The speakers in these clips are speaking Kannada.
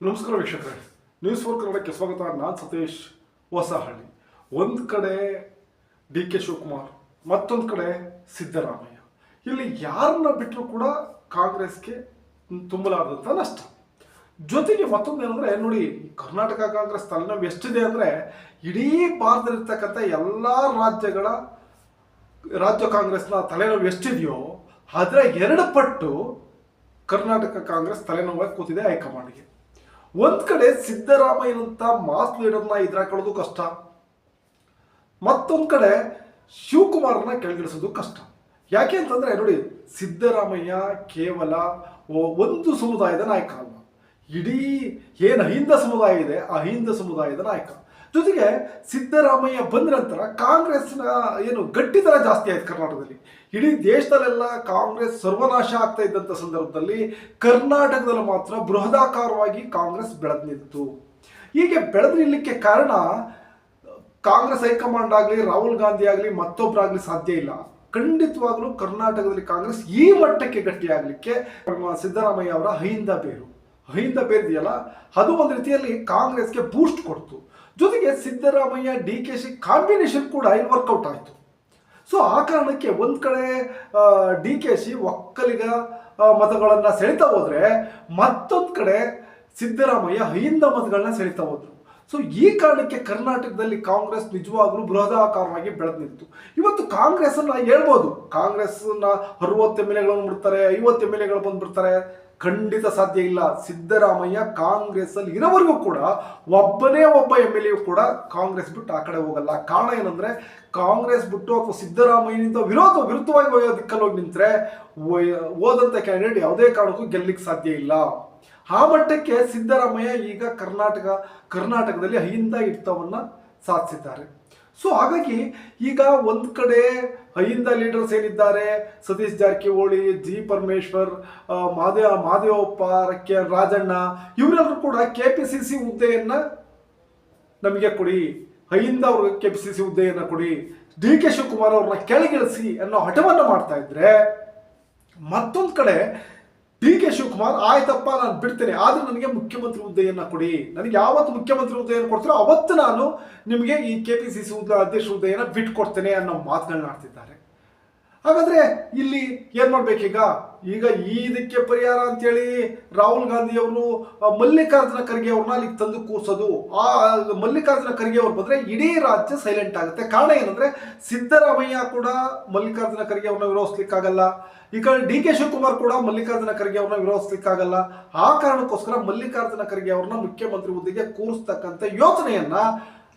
ನಮಸ್ಕಾರ ವೀಕ್ಷಕರೇ. ನ್ಯೂಸ್ ಫೋರ್ ಕನ್ನಡಕ್ಕೆ ಸ್ವಾಗತ. ನಾನು ಸತೀಶ್ ಹೊಸಹಳ್ಳಿ. ಒಂದು ಕಡೆ ಡಿ ಕೆ ಶಿವಕುಮಾರ್, ಮತ್ತೊಂದು ಕಡೆ ಸಿದ್ದರಾಮಯ್ಯ. ಇಲ್ಲಿ ಯಾರನ್ನ ಬಿಟ್ಟರು ಕೂಡ ಕಾಂಗ್ರೆಸ್ಗೆ ತುಂಬಲಾರದಂಥ ನಷ್ಟ. ಜೊತೆಗೆ ಮತ್ತೊಂದು ಏನಂದ್ರೆ, ನೋಡಿ ಕರ್ನಾಟಕ ಕಾಂಗ್ರೆಸ್ ತಲೆನೋವು ಎಷ್ಟಿದೆ ಅಂದ್ರೆ, ಇಡೀ ಭಾರತದಲ್ಲಿರ್ತಕ್ಕಂಥ ಎಲ್ಲ ರಾಜ್ಯಗಳ, ರಾಜ್ಯ ಕಾಂಗ್ರೆಸ್ನ ತಲೆನೋವು ಎಷ್ಟಿದೆಯೋ ಅದರ ಎರಡು ಪಟ್ಟು ಕರ್ನಾಟಕ ಕಾಂಗ್ರೆಸ್ ತಲೆನೋವಾಗಿ ಕೂತಿದೆ ಹೈಕಮಾಂಡ್ಗೆ. ಒಂದ್ ಕಡೆ ಸಿದ್ದರಾಮಯ್ಯನಂತ ಮಾಸ್ ಲೀಡರ್ನ ಎದುರಾಕೊಳ್ಳೋದು ಕಷ್ಟ. ಮತ್ತೊಂದ್ ಕಡೆ ಶಿವಕುಮಾರ್ನ ಕೆಳಗಿಳಿಸೋದು ಕಷ್ಟ. ಯಾಕೆ ಅಂತಂದ್ರೆ ನೋಡಿ, ಸಿದ್ದರಾಮಯ್ಯ ಕೇವಲ ಒಂದು ಸಮುದಾಯದ ನಾಯಕ ಅಲ್ಲ. ಇಡೀ ಏನು ಅಹಿಂದ ಸಮುದಾಯ ಇದೆ, ಅಹಿಂದ ಸಮುದಾಯದ ನಾಯಕ. ಜೊತೆಗೆ ಸಿದ್ದರಾಮಯ್ಯ ಬಂದ ನಂತರ ಕಾಂಗ್ರೆಸ್ನ ಏನು ಗಟ್ಟಿತನ ಜಾಸ್ತಿ ಆಯ್ತು ಕರ್ನಾಟಕದಲ್ಲಿ. ಇಡೀ ದೇಶದಲ್ಲೆಲ್ಲ ಕಾಂಗ್ರೆಸ್ ಸರ್ವನಾಶ ಆಗ್ತಾ ಇದ್ದಂಥ ಸಂದರ್ಭದಲ್ಲಿ ಕರ್ನಾಟಕದಲ್ಲಿ ಮಾತ್ರ ಬೃಹದಾಕಾರವಾಗಿ ಕಾಂಗ್ರೆಸ್ ಬೆಳೆದು ನಿಂತು. ಹೀಗೆ ಬೆಳೆದು ನಿಲ್ಲಕ್ಕೆ ಕಾರಣ ಕಾಂಗ್ರೆಸ್ ಹೈಕಮಾಂಡ್ ಆಗಲಿ, ರಾಹುಲ್ ಗಾಂಧಿ ಆಗಲಿ ಮತ್ತೊಬ್ಬರಾಗಲಿ ಸಾಧ್ಯ ಇಲ್ಲ. ಖಂಡಿತವಾಗಲೂ ಕರ್ನಾಟಕದಲ್ಲಿ ಕಾಂಗ್ರೆಸ್ ಈ ಮಟ್ಟಕ್ಕೆ ಗಟ್ಟಿಯಾಗಲಿಕ್ಕೆ ಸಿದ್ದರಾಮಯ್ಯ ಅವರ ಅಹಿಂದ ಬೇರು. ಅಹಿಂದ ಬೇರಿದೆಯಲ್ಲ ಅದು ಒಂದು ರೀತಿಯಲ್ಲಿ ಕಾಂಗ್ರೆಸ್ಗೆ ಬೂಸ್ಟ್ ಕೊಡ್ತು. ಜೊತೆಗೆ Siddaramaiah, D K Shi combination ಕೂಡ ಇಲ್ಲಿ ವರ್ಕೌಟ್ ಆಯಿತು. ಸೊ ಆ ಕಾರಣಕ್ಕೆ ಒಂದು ಕಡೆ ಡಿ ಕೆ ಶಿ ಒಕ್ಕಲಿಗ ಮತಗಳನ್ನು ಸೆಳಿತಾ ಹೋದರೆ ಮತ್ತೊಂದು ಕಡೆ ಸಿದ್ದರಾಮಯ್ಯ ಹೈಂದ ಮತಗಳನ್ನ ಸೆಳಿತಾ ಹೋದ್ರು. ಸೊ ಈ ಕಾರಣಕ್ಕೆ ಕರ್ನಾಟಕದಲ್ಲಿ ಕಾಂಗ್ರೆಸ್ ನಿಜವಾಗ್ಲೂ ಬೃಹದಾಕಾರವಾಗಿ ಬೆಳೆದು ನಿಂತು. ಇವತ್ತು ಕಾಂಗ್ರೆಸ್ ಅನ್ನ ಹೇಳ್ಬೋದು. ಕಾಂಗ್ರೆಸ್ನ ಅರವತ್ತು ಎಂ ಎಗಳು ಬಿಡ್ತಾರೆ ಐವತ್ತು ಎಂ ಎಲ್ ಎಗಳು ಬಂದ್ಬಿಡ್ತಾರೆ. ಖಂಡಿತ ಸಾಧ್ಯ ಇಲ್ಲ. ಸಿದ್ದರಾಮಯ್ಯ ಕಾಂಗ್ರೆಸ್ ಅಲ್ಲಿ ಇರೋವರೆಗೂ ಕೂಡ ಒಬ್ಬನೇ ಒಬ್ಬ ಎಂ ಎಲ್ ಎ ಕೂಡ ಕಾಂಗ್ರೆಸ್ ಬಿಟ್ಟು ಆ ಕಡೆ ಹೋಗಲ್ಲ. ಕಾರಣ ಏನಂದ್ರೆ, ಕಾಂಗ್ರೆಸ್ ಬಿಟ್ಟು ಅಥವಾ ಸಿದ್ದರಾಮಯ್ಯನಿಂದ ವಿರೋಧ ವಿರುದ್ಧವಾಗಿ ಹೋಗೋ ದಿಕ್ಕಲ್ಲಿ ಹೋಗಿ ನಿಂತರೆ ಹೋದಂತ ಕ್ಯಾಂಡಿಡೇಟ್ ಯಾವುದೇ ಕಾರಣಕ್ಕೂ ಗೆಲ್ಲಕ್ಕೆ ಸಾಧ್ಯ ಇಲ್ಲ. ಆ ಮಟ್ಟಕ್ಕೆ ಸಿದ್ದರಾಮಯ್ಯ ಈಗ ಕರ್ನಾಟಕ, ಕರ್ನಾಟಕದಲ್ಲಿ ಅಹಿಂದ ಹಿಡಿತವನ್ನು ಸಾಧಿಸಿದ್ದಾರೆ. ಸೊ ಹಾಗಾಗಿ ಈಗ ಒಂದು ಕಡೆ ಅಹಿಂದ ಲೀಡರ್ಸ್ ಏನಿದ್ದಾರೆ? ಸತೀಶ್ ಜಾರಕಿಹೊಳಿ, ಜಿ ಪರಮೇಶ್ವರ್ ಮಾದೇವ ಮಾದೇವಪ್ಪ, ಕೆ ರಾಜಣ್ಣ ಇವರೆಲ್ಲರೂ ಕೂಡ ಕೆ ಪಿ ಸಿ ಸಿ ಹುದ್ದೆಯನ್ನು ನಮಗೆ ಕೊಡಿ. ಅಹಿಂದ ಅವ್ರ ಕೆ ಪಿ ಸಿ ಸಿ ಹುದ್ದೆಯನ್ನು ಕೊಡಿ. ಡಿ ಕೆ ಶಿವಕುಮಾರ್ ಅವ್ರನ್ನ ಕೆಳಗಿಳಿಸಿ ಅನ್ನೋ ಹಠವನ್ನು ಮಾಡ್ತಾ ಇದ್ರೆ ಮತ್ತೊಂದು ಕಡೆ ಡಿ ಕೆ ಶಿವಕುಮಾರ್ ಆಯ್ತಪ್ಪ ನಾನು ಬಿಡ್ತೇನೆ, ಆದ್ರೆ ನನಗೆ ಮುಖ್ಯಮಂತ್ರಿ ಹುದ್ದೆಯನ್ನ ಕೊಡಿ. ನನಗೆ ಯಾವತ್ತು ಮುಖ್ಯಮಂತ್ರಿ ಹುದ್ದೆಯನ್ನು ಕೊಡ್ತಾರೋ ಅವತ್ತು ನಾನು ನಿಮಗೆ ಈ ಕೆ ಪಿ ಸಿ ಸಿ ಹುದ್ದೆ, ಅಧ್ಯಕ್ಷ ಹುದ್ದೆಯನ್ನ ಬಿಟ್ಕೊಡ್ತೇನೆ ಅನ್ನೋ ಮಾತುಗಳನ್ನ ಆಡ್ತಿದ್ದಾರೆ. ಹಾಗಾದ್ರೆ ಇಲ್ಲಿ ಏನ್ ಮಾಡ್ಬೇಕೀಗ? ಈಗ ಈ ಇದಕ್ಕೆ ಪರಿಹಾರ ಅಂತೇಳಿ ರಾಹುಲ್ ಗಾಂಧಿ ಅವರು ಮಲ್ಲಿಕಾರ್ಜುನ ಖರ್ಗೆ ಅವ್ರನ್ನ ಅಲ್ಲಿಗೆ ತಂದು ಕೂರ್ಸೋದು. ಆ, ಮಲ್ಲಿಕಾರ್ಜುನ ಖರ್ಗೆ ಅವ್ರು ಬಂದ್ರೆ ಇಡೀ ರಾಜ್ಯ ಸೈಲೆಂಟ್ ಆಗುತ್ತೆ. ಕಾರಣ ಏನಂದ್ರೆ ಸಿದ್ದರಾಮಯ್ಯ ಕೂಡ ಮಲ್ಲಿಕಾರ್ಜುನ ಖರ್ಗೆ ಅವ್ರನ್ನ ವಿರೋಧಿಸ್ಲಿಕ್ಕಾಗಲ್ಲ. ಈ ಕಡೆ ಡಿ ಕೆ ಶಿವಕುಮಾರ್ ಕೂಡ ಮಲ್ಲಿಕಾರ್ಜುನ ಖರ್ಗೆ ಅವ್ರನ್ನ ವಿರೋಧಿಸ್ಲಿಕ್ಕಾಗಲ್ಲ. ಆ ಕಾರಣಕ್ಕೋಸ್ಕರ ಮಲ್ಲಿಕಾರ್ಜುನ ಖರ್ಗೆ ಅವ್ರನ್ನ ಮುಖ್ಯಮಂತ್ರಿ ಹುದ್ದೆಗೆ ಕೂರಿಸ್ತಕ್ಕಂಥ ಯೋಚನೆಯನ್ನ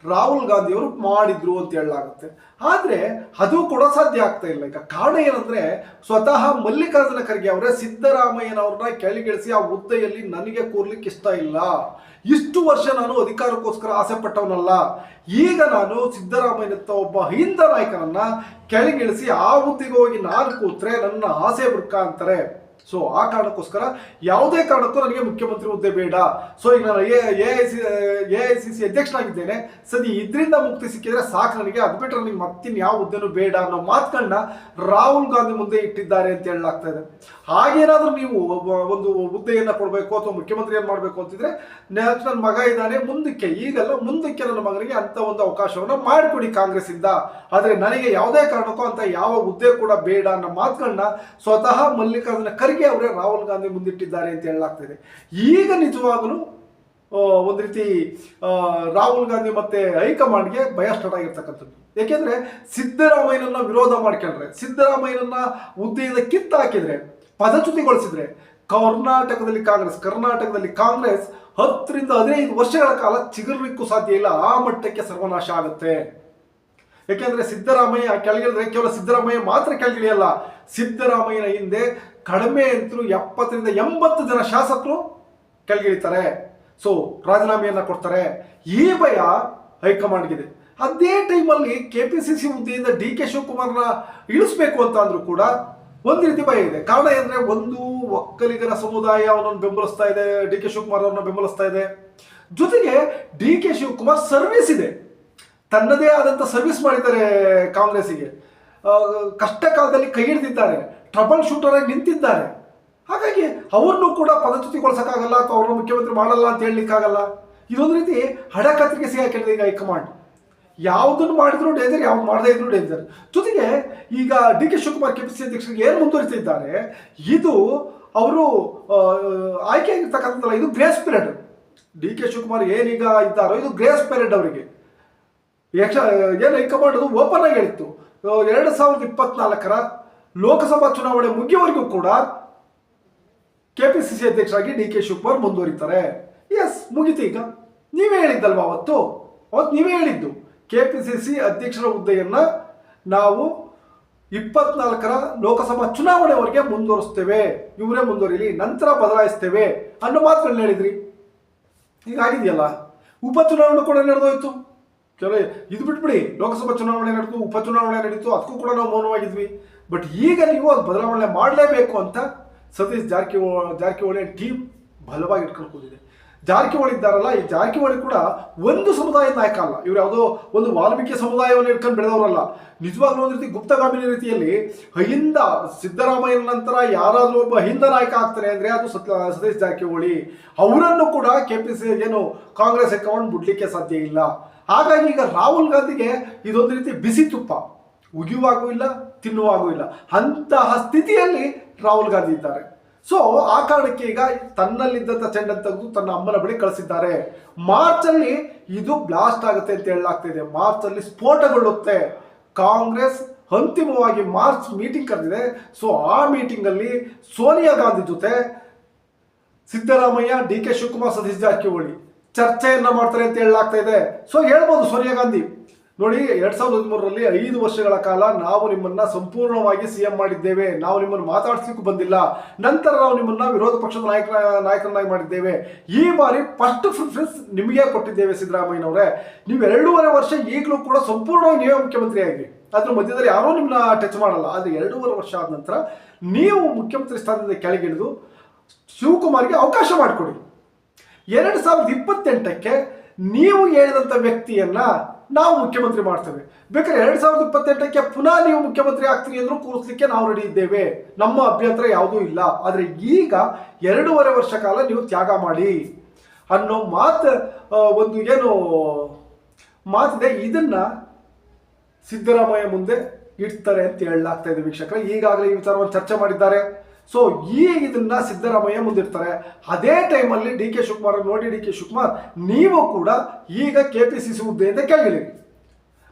ರಾಹುಲ್ ಗಾಂಧಿ ಅವರು ಮಾಡಿದ್ರು ಅಂತ ಹೇಳಲಾಗುತ್ತೆ. ಆದರೆ ಅದು ಕೂಡ ಸಾಧ್ಯ ಆಗ್ತಾ ಇಲ್ಲ. ಈಗ ಕಾರಣ ಏನಂದ್ರೆ ಸ್ವತಃ ಮಲ್ಲಿಕಾರ್ಜುನ ಖರ್ಗೆ ಅವರೇ ಸಿದ್ದರಾಮಯ್ಯನವ್ರನ್ನ ಕೆಳಗಿಳಿಸಿ ಆ ಹುದ್ದೆಯಲ್ಲಿ ನನಗೆ ಕೂರ್ಲಿಕ್ಕೆ ಇಷ್ಟ ಇಲ್ಲ. ಇಷ್ಟು ವರ್ಷ ನಾನು ಅಧಿಕಾರಕ್ಕೋಸ್ಕರ ಆಸೆ ಪಟ್ಟವನಲ್ಲ. ಈಗ ನಾನು ಸಿದ್ದರಾಮಯ್ಯನತ್ತ ಒಬ್ಬ ಹಿಂದ ನಾಯಕನನ್ನ ಕೆಳಗಿಳಿಸಿ ಆ ಹುದ್ದೆಗೆ ಹೋಗಿ ನಾನು ಕೂತ್ರೆ ನನ್ನ ಆಸೆ ಬುಡ್ಕ ಅಂತಾರೆ. ಸೊ ಆ ಕಾರಣಕ್ಕೋಸ್ಕರ ಯಾವುದೇ ಕಾರಣಕ್ಕೂ ನನಗೆ ಮುಖ್ಯಮಂತ್ರಿ ಹುದ್ದೆ ಬೇಡ. ಸೊ ಈಗ ನಾನು A A I C C ಅಧ್ಯಕ್ಷನಾಗಿದ್ದೇನೆ. ಸದಿ ಇದರಿಂದ ಮುಕ್ತಿ ಸಿಕ್ಕಿದ್ರೆ ಸಾಕು ನನಗೆ. ಅದು ಬಿಟ್ಟರೆ ನನಗೆ ಮತ್ತಿನ್ ಯಾವ ಹುದ್ದೆನೂ ಬೇಡ ಅನ್ನೋ ಮಾತುಗಳನ್ನ ರಾಹುಲ್ ಗಾಂಧಿ ಮುಂದೆ ಇಟ್ಟಿದ್ದಾರೆ ಅಂತ ಹೇಳಲಾಗ್ತಾ ಇದೆ. ಹಾಗೇನಾದ್ರೂ ನೀವು ಒಂದು ಹುದ್ದೆಯನ್ನು ಕೊಡಬೇಕು ಅಥವಾ ಮುಖ್ಯಮಂತ್ರಿ ಏನು ಮಾಡಬೇಕು ಅಂತಿದ್ರೆ ನನ್ನ ಮಗ ಇದ್ದಾನೆ, ಮುಂದಕ್ಕೆ, ಈಗಲ್ಲ ಮುಂದಕ್ಕೆ ನನ್ನ ಮಗನಿಗೆ ಅಂತ ಒಂದು ಅವಕಾಶವನ್ನು ಮಾಡಿಕೊಡಿ ಕಾಂಗ್ರೆಸ್ ಇಂದ ಆದ್ರೆ ನನಗೆ ಯಾವುದೇ ಕಾರಣಕ್ಕೂ ಅಂತ ಯಾವ ಹುದ್ದೆ ಕೂಡ ಬೇಡ ಅನ್ನೋ ಮಾತುಗಳನ್ನ ಸ್ವತಃ ಮಲ್ಲಿಕಾರ್ಜುನ ಖರ್ಗೆ ಅವರೇ ರಾಹುಲ್ ಗಾಂಧಿ ಮುಂದಿಟ್ಟಿದ್ದಾರೆ ಅಂತ ಹೇಳಲಾಗ್ತಿದೆ. ಈಗ ನಿಜವಾಗಲೂ ಒಂದು ರೀತಿ ರಾಹುಲ್ ಗಾಂಧಿ ಮತ್ತೆ ಹೈಕಮಾಂಡ್ಗೆ ಭಯ ಸ್ಟಾರ್ಟ್ ಆಗಿರ್ತಕ್ಕಂಥದ್ದು. ಯಾಕೆಂದ್ರೆ ಸಿದ್ದರಾಮಯ್ಯನನ್ನ ವಿರೋಧ ಮಾಡ್ಕೊಂಡ್ರೆ, ಸಿದ್ದರಾಮಯ್ಯನನ್ನ ಹುದ್ದೆಯಿಂದ ಕಿತ್ತಾಕಿದ್ರೆ ಪದಚ್ಯುತಿಗೊಳಿಸಿದ್ರೆ, ಕರ್ನಾಟಕದಲ್ಲಿ ಕಾಂಗ್ರೆಸ್ ಕರ್ನಾಟಕದಲ್ಲಿ ಕಾಂಗ್ರೆಸ್ ಹತ್ತರಿಂದ ಹದಿನೈದು ವರ್ಷಗಳ ಕಾಲ ಚಿಗುರ್ಲಿಕ್ಕೂ ಸಾಧ್ಯ ಇಲ್ಲ, ಆ ಮಟ್ಟಕ್ಕೆ ಸರ್ವನಾಶ ಆಗುತ್ತೆ. ಯಾಕೆಂದ್ರೆ ಸಿದ್ದರಾಮಯ್ಯ ಕೆಳಗಿಳಿದ್ರೆ ಕೇವಲ ಸಿದ್ದರಾಮಯ್ಯ ಮಾತ್ರ ಕೆಳಗಿಳಿಯಲ್ಲ. ಸಿದ್ದರಾಮಯ್ಯನ ಹಿಂದೆ ಕಡಿಮೆ ಅಂತೂ ಎಪ್ಪತ್ತರಿಂದ ಎಂಬತ್ತು ಜನ ಶಾಸಕರು ಕೆಳಗಿಳಿತಾರೆ. ಸೊ ರಾಜೀನಾಮೆಯನ್ನ ಕೊಡ್ತಾರೆ. ಈ ಭಯ ಹೈಕಮಾಂಡ್ಗಿದೆ. ಅದೇ ಟೈಮಲ್ಲಿ ಕೆ ಪಿ ಸಿ ಸಿ ಹುದ್ದೆಯಿಂದ ಡಿ ಕೆ ಶಿವಕುಮಾರ್ನ ಇಳಿಸ್ಬೇಕು ಅಂತ ಅಂದ್ರೂ ಕೂಡ ಒಂದು ರೀತಿ ಭಯ ಇದೆ. ಕಾರಣ ಏನಂದ್ರೆ ಒಂದು ಒಕ್ಕಲಿಗರ ಸಮುದಾಯ ಅವನನ್ನು ಬೆಂಬಲಿಸ್ತಾ ಇದೆ, ಡಿ ಕೆ ಶಿವಕುಮಾರ್ ಅವ್ರನ್ನ ಬೆಂಬಲಿಸ್ತಾ ಇದೆ. ಜೊತೆಗೆ ಡಿ ಕೆ ಶಿವಕುಮಾರ್ ಸರ್ವಿಸ್ ಇದೆ. ತನ್ನದೇ ಆದಂಥ ಸರ್ವಿಸ್ ಮಾಡಿದ್ದಾರೆ ಕಾಂಗ್ರೆಸ್ಸಿಗೆ. ಕಷ್ಟ ಕಾಲದಲ್ಲಿ ಕೈ ಹಿಡಿದಿದ್ದಾರೆ. ಟ್ರಬಲ್ ಶೂಟರ್ ಆಗಿ ನಿಂತಿದ್ದಾರೆ. ಹಾಗಾಗಿ ಅವರನ್ನು ಕೂಡ ಪದಚ್ಯುತಿಗೊಳಿಸೋಕ್ಕಾಗಲ್ಲ ಅಥವಾ ಅವ್ರನ್ನ ಮುಖ್ಯಮಂತ್ರಿ ಮಾಡಲ್ಲ ಅಂತ ಹೇಳಲಿಕ್ಕಾಗಲ್ಲ. ಇದೊಂದು ರೀತಿ ಹಡಕತ್ತಿಗೆ ಸಿಗಾಕಿದೆ ಈಗ ಹೈಕಮಾಂಡ್. ಯಾವುದನ್ನು ಮಾಡಿದ್ರು ಡೇಂಜರ್ ಯಾವ್ದು ಮಾಡದೇ ಇದ್ರು ಡೇಂಜರ್ ಜೊತೆಗೆ ಈಗ ಡಿ ಕೆ ಶಿವಕುಮಾರ್ ಕೆಪಿಸಿ ಅಧ್ಯಕ್ಷರಿಗೆ ಏನು ಮುಂದುವರಿಸಿದ್ದಾರೆ, ಇದು ಅವರು ಆಯ್ಕೆ ಆಗಿರ್ತಕ್ಕಂಥದ್ದಲ್ಲ, ಇದು grace period D K Shivakumar ಏನೀಗ ಇದ್ದಾರೋ, ಇದು ಗ್ರೇಸ್ ಪೀರಿಯಡ್ ಅವರಿಗೆ. ಯಕ್ಷ ಏನು ಹೈಕಮಾಂಡ್ ಅದು ಓಪನ್ ಆಗಿ ಹೇಳಿತ್ತು. ಎರಡು ಸಾವಿರದ ಇಪ್ಪತ್ನಾಲ್ಕರ ಲೋಕಸಭಾ ಚುನಾವಣೆ ಮುಗಿಯುವವರೆಗೂ ಕೂಡ ಕೆ ಪಿ ಸಿ ಸಿ ಅಧ್ಯಕ್ಷರಾಗಿ ಡಿ ಕೆ ಶಿವಕುಮಾರ್ ಮುಂದುವರಿತಾರೆ. ಎಸ್ ಮುಗಿತು ಈಗ. ನೀವೇ ಹೇಳಿದ್ದಲ್ವಾ ಅವತ್ತು? ಅವತ್ತು ನೀವೇ ಹೇಳಿದ್ದು. ಕೆ ಪಿ ಸಿ ಸಿ ಅಧ್ಯಕ್ಷರ ಹುದ್ದೆಯನ್ನ ನಾವು ಇಪ್ಪತ್ನಾಲ್ಕರ ಲೋಕಸಭಾ ಚುನಾವಣೆವರೆಗೆ ಮುಂದುವರಿಸ್ತೇವೆ. ಇವರೇ ಮುಂದುವರಿಲಿ, ನಂತರ ಬದಲಾಯಿಸ್ತೇವೆ ಅನ್ನೋ ಮಾತುಗಳನ್ನ ಹೇಳಿದ್ರಿ. ಈಗ ಆಗಿದೆಯಲ್ಲ. ಉಪಚುನಾವಣೆ ಕೂಡ ನಡೆದೋಯ್ತು. ಕೆಲವು ಇದು ಬಿಟ್ಬಿಡಿ, ಲೋಕಸಭಾ ಚುನಾವಣೆ ನಡೆದು, ಉಪಚುನಾವಣೆ ನಡೀತು, ಅದಕ್ಕೂ ಕೂಡ ನಾವು ಮೌನವಾಗಿದ್ವಿ. ಬಟ್ ಈಗ ನೀವು ಅದು ಬದಲಾವಣೆ ಮಾಡಲೇಬೇಕು ಅಂತ ಸತೀಶ್ ಜಾರಕಿಹೊಳಿ ಜಾರಕಿಹೊಳಿ ಟೀಮ್ ಬಲವಾಗಿ ಇಟ್ಕೊಂಡು ಕೂತಿದೆ. ಜಾರಕಿಹೊಳಿ ಇದ್ದಾರಲ್ಲ, ಈ ಜಾರಕಿಹೊಳಿ ಕೂಡ ಒಂದು ಸಮುದಾಯದ ನಾಯಕ ಅಲ್ಲ. ಇವ್ರು ಯಾವುದೋ ಒಂದು ವಾಲ್ಮೀಕಿ ಸಮುದಾಯವನ್ನು ಇಟ್ಕೊಂಡು ಬೆಳೆದವರಲ್ಲ. ನಿಜವಾಗ್ಲೂ ಒಂದು ರೀತಿ ಗುಪ್ತಗಾಮಿನ ರೀತಿಯಲ್ಲಿ ಅಹಿಂದ ಸಿದ್ದರಾಮಯ್ಯನ ನಂತರ ಯಾರಾದರೂ ಒಬ್ಬ ಅಹಿಂದ ನಾಯಕ ಆಗ್ತಾನೆ ಅಂದರೆ ಅದು ಸತ್, ಸತೀಶ್ ಜಾರಕಿಹೊಳಿ. ಅವರನ್ನು ಕೂಡ ಕೆ ಪಿ ಸಿ ಏನು ಕಾಂಗ್ರೆಸ್ ಅಕೌಂಟ್ ಬಿಡ್ಲಿಕ್ಕೆ ಸಾಧ್ಯ ಇಲ್ಲ. ಹಾಗಾಗಿ ಈಗ ರಾಹುಲ್ ಗಾಂಧಿಗೆ ಇದೊಂದು ರೀತಿ ಬಿಸಿ ತುಪ್ಪ. ಉಗಿಯುವಾಗೂ ಇಲ್ಲ, ತಿನ್ನುವಾಗೂ ಇಲ್ಲ. ಅಂತಹ ಸ್ಥಿತಿಯಲ್ಲಿ ರಾಹುಲ್ ಗಾಂಧಿ ಇದ್ದಾರೆ. ಸೊ ಆ ಕಾರಣಕ್ಕೆ ಈಗ ತನ್ನಲ್ಲಿದ್ದಂಥ ಚೆಂಡನ್ನು ತೆಗೆದು ತನ್ನ ಅಮ್ಮನ ಬಳಿ ಕಳಿಸಿದ್ದಾರೆ. ಮಾರ್ಚ್ ಅಲ್ಲಿ ಇದು ಬ್ಲಾಸ್ಟ್ ಆಗುತ್ತೆ ಅಂತ ಹೇಳಲಾಗ್ತಿದೆ ಮಾರ್ಚ್ ಅಲ್ಲಿ ಸ್ಫೋಟಗೊಳ್ಳುತ್ತೆ. ಕಾಂಗ್ರೆಸ್ ಅಂತಿಮವಾಗಿ ಮಾರ್ಚ್ ಮೀಟಿಂಗ್ ಕರೆದಿದೆ. ಸೊ ಆ ಮೀಟಿಂಗ್ ಅಲ್ಲಿ ಸೋನಿಯಾ ಗಾಂಧಿ ಜೊತೆ ಸಿದ್ದರಾಮಯ್ಯ, ಡಿ ಕೆ ಶಿವಕುಮಾರ್ ಸತೀಶ್ ಜಾರಕಿಹೊಳಿ ಚರ್ಚೆಯನ್ನ ಮಾಡ್ತಾರೆ ಅಂತ ಹೇಳಲಾಗ್ತಾ ಇದೆ. ಸೊ ಹೇಳ್ಬೋದು ಸೋನಿಯಾ ಗಾಂಧಿ. ನೋಡಿ, ಎರಡ್ ಸಾವಿರದ ಹದಿಮೂರರಲ್ಲಿ ಐದು ವರ್ಷಗಳ ಕಾಲ ನಾವು ನಿಮ್ಮನ್ನ ಸಂಪೂರ್ಣವಾಗಿ ಸಿಎಂ ಮಾಡಿದ್ದೇವೆ. ನಾವು ನಿಮ್ಮನ್ನು ಮಾತಾಡ್ಸ್ಲಿಕ್ಕೂ ಬಂದಿಲ್ಲ. ನಂತರ ನಾವು ನಿಮ್ಮನ್ನ ವಿರೋಧ ಪಕ್ಷದ ನಾಯಕ, ನಾಯಕರನ್ನಾಗಿ ಮಾಡಿದ್ದೇವೆ. ಈ ಬಾರಿ ಫಸ್ಟ್ ಪ್ರಿಫರೆನ್ಸ್ ನಿಮಗೆ ಕೊಟ್ಟಿದ್ದೇವೆ ಸಿದ್ದರಾಮಯ್ಯನವರೇ. ನೀವು ಎರಡೂವರೆ ವರ್ಷ ಈಗಲೂ ಕೂಡ ಸಂಪೂರ್ಣವಾಗಿ ನೀವೇ ಮುಖ್ಯಮಂತ್ರಿ ಆಗಿ. ಅದ್ರ ಮಧ್ಯದಲ್ಲಿ ಯಾರೂ ನಿಮ್ಮನ್ನ ಟಚ್ ಮಾಡಲ್ಲ. ಆದರೆ ಎರಡೂವರೆ ವರ್ಷ ಆದ ನಂತರ ನೀವು ಮುಖ್ಯಮಂತ್ರಿ ಸ್ಥಾನದಿಂದ ಕೆಳಗಿಳಿದು ಶಿವಕುಮಾರ್ಗೆ ಅವಕಾಶ ಮಾಡಿಕೊಡಿ. ಎರಡು ಸಾವಿರದ ಇಪ್ಪತ್ತೆಂಟಕ್ಕೆ ನೀವು ಹೇಳಿದಂಥ ವ್ಯಕ್ತಿಯನ್ನ ನಾವು ಮುಖ್ಯಮಂತ್ರಿ ಮಾಡ್ತೇವೆ. ಬೇಕಾದ್ರೆ ಎರಡು ಸಾವಿರದ ಇಪ್ಪತ್ತೆಂಟಕ್ಕೆ ಪುನಃ ನೀವು ಮುಖ್ಯಮಂತ್ರಿ ಆಗ್ತೀರಿ ಅಂದ್ರೂ ಕೂರಿಸ್ಲಿಕ್ಕೆ ನಾವು ರೆಡಿ ಇದ್ದೇವೆ. ನಮ್ಮ ಅಭ್ಯಂತರ ಯಾವುದೂ ಇಲ್ಲ. ಆದರೆ ಈಗ ಎರಡೂವರೆ ವರ್ಷ ಕಾಲ ನೀವು ತ್ಯಾಗ ಮಾಡಿ. ಅನ್ನೋ ಮಾತು ಒಂದು ಏನು ಮಾತಿದೆ, ಇದನ್ನ ಸಿದ್ದರಾಮಯ್ಯ ಮುಂದೆ ಇಡ್ತಾರೆ ಅಂತ ಹೇಳಲಾಗ್ತಾ ಇದೆ ವೀಕ್ಷಕರೇ. ಈಗಾಗಲೇ ಈ ವಿಚಾರವನ್ನು ಚರ್ಚೆ ಮಾಡಿದ್ದಾರೆ. ಸೊ ಈಗ ಇದನ್ನ ಸಿದ್ದರಾಮಯ್ಯ ಮುಂದಿರ್ತಾರೆ ಅದೇ ಟೈಮಲ್ಲಿ ಡಿ ಕೆ ಶಿವಕುಮಾರ್ ನೋಡಿ ಡಿ ಕೆ ಶಿವಕುಮಾರ್, ನೀವು ಕೂಡ ಈಗ ಕೆ ಪಿ ಸಿ ಸಿ ಹುದ್ದೆಯಿಂದ ಕೆಳಗಿಳಿ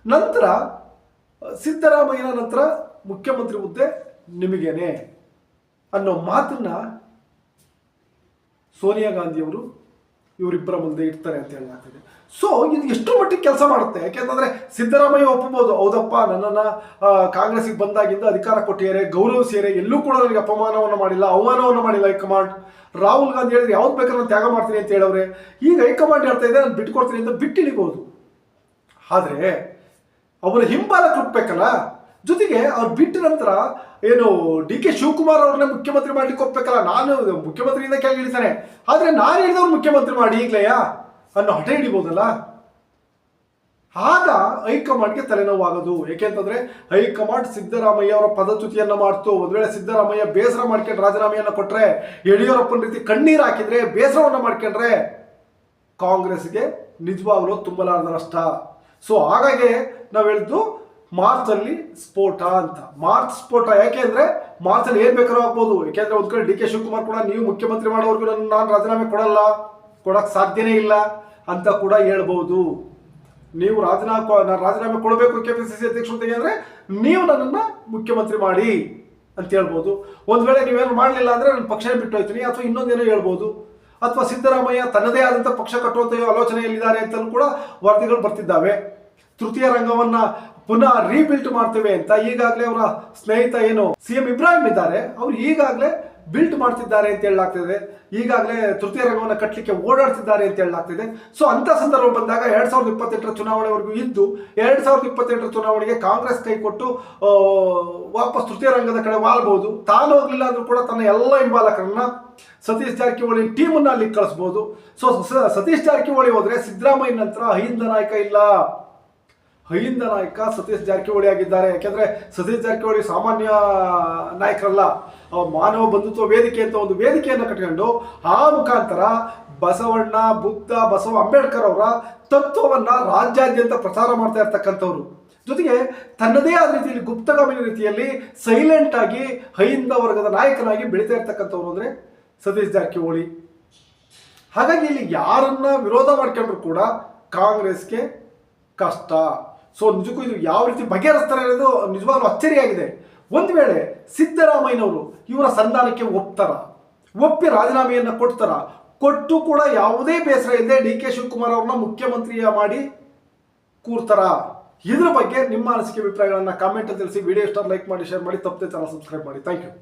ನಂತರ, ಸಿದ್ದರಾಮಯ್ಯನ ನಂತರ ಮುಖ್ಯಮಂತ್ರಿ ಹುದ್ದೆ ನಿಮಗೇನೆ ಅನ್ನೋ ಮಾತನ್ನ ಸೋನಿಯಾ ಗಾಂಧಿಯವರು ಇವರಿಬ್ಬರ ಮುಂದೆ ಇಡ್ತಾರೆ ಅಂತ ಹೇಳಲಾಗ್ತಿದೆ. ಸೊ ಇದು ಎಷ್ಟು ಮಟ್ಟಿಗೆ ಕೆಲಸ ಮಾಡುತ್ತೆ? ಯಾಕೆಂತಂದ್ರೆ ಸಿದ್ದರಾಮಯ್ಯ ಒಪ್ಪಬಹುದು ಹೌದಪ್ಪ, ನನ್ನನ್ನು ಕಾಂಗ್ರೆಸ್ಗೆ ಬಂದಾಗಿಂದ ಅಧಿಕಾರ ಕೊಟ್ಟಿದ್ದಾರೆ ಸೇರೆ, ಎಲ್ಲೂ ಕೂಡ ನನಗೆ ಅಪಮಾನವನ್ನು ಮಾಡಿಲ್ಲ, ಅವಮಾನವನ್ನು ಮಾಡಿಲ್ಲ ಹೈಕಮಾಂಡ್. ರಾಹುಲ್ ಗಾಂಧಿ ಹೇಳಿದ್ರೆ ಯಾವ್ದು ಬೇಕಾದ್ರೆ ತ್ಯಾಗ ಮಾಡ್ತೀನಿ ಅಂತ ಹೇಳವ್ರೆ. ಈಗ ಹೈಕಮಾಂಡ್ ಹೇಳ್ತಾ ಇದೆ, ನಾನು ಬಿಟ್ಕೊಡ್ತೀನಿ ಅಂತ ಬಿಟ್ಟಿಳಿಬಹುದು ಆದರೆ ಅವರ ಹಿಂಬಾಲ ಹುಟ್ಟಬೇಕಲ್ಲ ಜೊತೆಗೆ ಅವ್ರು ಬಿಟ್ಟ ನಂತರ ಏನು ಡಿ ಕೆ ಶಿವಕುಮಾರ್ ಅವ್ರನ್ನ ಮುಖ್ಯಮಂತ್ರಿ ಮಾಡ್ಲಿಕ್ಕೆ ಹೋಗ್ಬೇಕಲ್ಲ ನಾನು ಮುಖ್ಯಮಂತ್ರಿಯಿಂದ ಕೆಳಗೆ ಇಳಿತಾನೆ ಆದ್ರೆ ನಾನು ಹೇಳಿದವ್ರು ಮುಖ್ಯಮಂತ್ರಿ ಮಾಡಿ ಈಗಲೆಯಾ ಅನ್ನೋ ಹಠ ಹಿಡಿಬೋದಲ್ಲ? ಆಗ ಹೈಕಮಾಂಡ್ಗೆ ತಲೆನೋವಾಗೋದು. ಯಾಕೆಂತಂದ್ರೆ ಹೈಕಮಾಂಡ್ ಸಿದ್ದರಾಮಯ್ಯ ಅವರ ಪದಚ್ಯುತಿಯನ್ನ ಮಾಡ್ತು. ಒಂದ್ ವೇಳೆ ಸಿದ್ದರಾಮಯ್ಯ ಬೇಸರ ಮಾಡ್ಕೊಂಡು ರಾಜೀನಾಮೆಯನ್ನ ಕೊಟ್ರೆ, ಯಡಿಯೂರಪ್ಪನ ರೀತಿ ಕಣ್ಣೀರು ಹಾಕಿದ್ರೆ, ಬೇಸರವನ್ನ ಮಾಡ್ಕೊಂಡ್ರೆ ಕಾಂಗ್ರೆಸ್ಗೆ ನಿಜವಾಗ್ಲೂ ತುಂಬಲಾರದ ನಷ್ಟ. ಸೊ ಹಾಗಾಗಿ ನಾವು ಹೇಳಿದ್ದು ಮಾರ್ಚ್ ಅಲ್ಲಿ ಸ್ಫೋಟ ಅಂತ. ಮಾರ್ಚ್ ಸ್ಫೋಟ ಯಾಕೆ ಅಂದ್ರೆ ಮಾರ್ಚ್ ಅಲ್ಲಿ ಏನ್ ಬೇಕಾದ್ರೂ ಆಗ್ಬೋದು. ಯಾಕೆಂದ್ರೆ ಒಂದ್ ಕಡೆ ಡಿ ಕೆ ಶಿವಕುಮಾರ್ ಕೂಡ ನೀವು ಮುಖ್ಯಮಂತ್ರಿ ಮಾಡೋವರೆಗೂ ನನ್ನ ನಾನು ರಾಜೀನಾಮೆ ಕೊಡಲ್ಲ. ಕೊಡಕ್ ಸಾಧ್ಯನೇ ಇಲ್ಲ ಅಂತ ಕೂಡ ಹೇಳ್ಬೋದು. ನೀವು ರಾಜೀನಾಮೆ ನಾನು ರಾಜೀನಾಮೆ ಕೊಡಬೇಕು ಕೆ ಪಿ ಸಿ ಸಿ ಅಧ್ಯಕ್ಷ ಹುದ್ದೆಗೆ ಅಂದ್ರೆ ನೀವು ನನ್ನನ್ನ ಮುಖ್ಯಮಂತ್ರಿ ಮಾಡಿ ಅಂತ ಹೇಳ್ಬೋದು. ಒಂದ್ ವೇಳೆ ನೀವೇನು ಮಾಡಲಿಲ್ಲ ಅಂದ್ರೆ ನನ್ನ ಪಕ್ಷ ಬಿಟ್ಟು ಹೋಯ್ತೀನಿ ಅಥವಾ ಇನ್ನೊಂದೇನೋ ಹೇಳ್ಬೋದು. ಅಥವಾ ಸಿದ್ದರಾಮಯ್ಯ ತನ್ನದೇ ಆದಂಥ ಪಕ್ಷ ಕಟ್ಟುವಂತ ಆಲೋಚನೆಯಲ್ಲಿದ್ದಾರೆ ಅಂತಲೂ ಕೂಡ ವರದಿಗಳು ಬರ್ತಿದ್ದಾವೆ. ತೃತೀಯ ರಂಗವನ್ನ ಪುನಃ ರೀಬಿಲ್ಟ್ ಮಾಡ್ತೇವೆ ಅಂತ ಈಗಾಗಲೇ ಅವರ ಸ್ನೇಹಿತ ಏನು ಸಿ ಎಂ ಇಬ್ರಾಹಿಂ ಇದ್ದಾರೆ. ಅವ್ರು ಈಗಾಗಲೇ ಬಿಲ್ಟ್ ಮಾಡ್ತಿದ್ದಾರೆ ಅಂತ ಹೇಳಲಾಗ್ತಿದೆ. ಈಗಾಗಲೇ ತೃತೀಯ ರಂಗವನ್ನು ಕಟ್ಟಲಿಕ್ಕೆ ಓಡಾಡ್ತಿದ್ದಾರೆ ಅಂತ ಹೇಳಲಾಗ್ತಿದೆ. ಸೊ ಅಂತ ಸಂದರ್ಭ ಬಂದಾಗ ಎರಡ್ ಸಾವಿರದ ಇಪ್ಪತ್ತೆಂಟರ ಚುನಾವಣೆವರೆಗೂ ಇದ್ದು, ಎರಡ್ ಸಾವಿರದ ಇಪ್ಪತ್ತೆಂಟರ ಚುನಾವಣೆಗೆ ಕಾಂಗ್ರೆಸ್ ಕೈ ಕೊಟ್ಟು ವಾಪಸ್ ತೃತೀಯ ರಂಗದ ಕಡೆ ವಾಲ್ಬಹುದು. ತಾನು ಹೋಗ್ಲಿಲ್ಲ ಅಂದ್ರೂ ಕೂಡ ತನ್ನ ಎಲ್ಲ ಹಿಂಬಾಲಕರನ್ನ ಸತೀಶ್ ಜಾರಕಿಹೊಳಿ ಟೀಮನ್ನು ಅಲ್ಲಿ ಕಳಿಸ್ಬೋದು. ಸ- ಸತೀಶ್ ಜಾರಕಿಹೊಳಿ ಹೋದ್ರೆ ಸಿದ್ದರಾಮಯ್ಯ ನಂತರ ಅಹಿಂದ ನಾಯಕ ಇಲ್ಲ. ಅಹಿಂದ ನಾಯಕ ಸತೀಶ್ ಜಾರಕಿಹೊಳಿ ಆಗಿದ್ದಾರೆ. ಯಾಕೆಂದ್ರೆ ಸತೀಶ್ ಜಾರಕಿಹೊಳಿ ಸಾಮಾನ್ಯ ನಾಯಕರಲ್ಲ. ಮಾನವ ಬಂಧುತ್ವ ವೇದಿಕೆ ಅಂತ ಒಂದು ವೇದಿಕೆಯನ್ನು ಕಟ್ಕೊಂಡು ಆ ಮುಖಾಂತರ ಬಸವಣ್ಣ, ಬುದ್ಧ, ಬಸವ ಅಂಬೇಡ್ಕರ್ ಅವರ ತತ್ವವನ್ನ ರಾಜ್ಯಾದ್ಯಂತ ಪ್ರಚಾರ ಮಾಡ್ತಾ ಇರ್ತಕ್ಕಂಥವ್ರು. ಜೊತೆಗೆ ತನ್ನದೇ ಆದ ರೀತಿಯಲ್ಲಿ ಗುಪ್ತಗಾಮಿನ ರೀತಿಯಲ್ಲಿ ಸೈಲೆಂಟ್ ಆಗಿ ಹೈಂದ ವರ್ಗದ ನಾಯಕನಾಗಿ ಬೆಳೀತಾ ಇರ್ತಕ್ಕಂಥವ್ರು ಅಂದ್ರೆ ಸತೀಶ್ ಜಾರಕಿಹೊಳಿ. ಹಾಗಾಗಿ ಇಲ್ಲಿ ಯಾರನ್ನ ವಿರೋಧ ಮಾಡ್ಕೊಂಡ್ರು ಕೂಡ ಕಾಂಗ್ರೆಸ್ಗೆ ಕಷ್ಟ. ಸೊ ನಿಜಕ್ಕೂ ಇದು ಯಾವ ರೀತಿ ಬಗೆಹರಿಸ್ತಾರೆ ಅನ್ನೋದು ನಿಜವಾಗ್ಲೂ ಅಚ್ಚರಿಯಾಗಿದೆ. ಒಂದು ವೇಳೆ ಸಿದ್ದರಾಮಯ್ಯನವರು ಇವರ ಸಂಧಾನಕ್ಕೆ ಒಪ್ತಾರ, ಒಪ್ಪಿ ರಾಜೀನಾಮೆಯನ್ನು ಕೊಡ್ತಾರ, ಕೊಟ್ಟು ಕೂಡ ಯಾವುದೇ ಬೇಸರ ಇಲ್ಲದೆ ಡಿ ಕೆ ಶಿವಕುಮಾರ್ ಅವ್ರನ್ನ ಮುಖ್ಯಮಂತ್ರಿಯ ಮಾಡಿ ಕೂರ್ತಾರ. ಇದ್ರ ಬಗ್ಗೆ ನಿಮ್ಮ ಅನಿಸಿಕೆ, ಅಭಿಪ್ರಾಯಗಳನ್ನ ಕಾಮೆಂಟ್ ತಿಳಿಸಿ ವಿಡಿಯೋ ಇಷ್ಟ ಲೈಕ್ ಮಾಡಿ ಶೇರ್ ಮಾಡಿ, ತಪ್ಪದೆ ಚಾನಲ್ ಸಬ್ಸ್ಕ್ರೈಬ್ ಮಾಡಿ. Thank you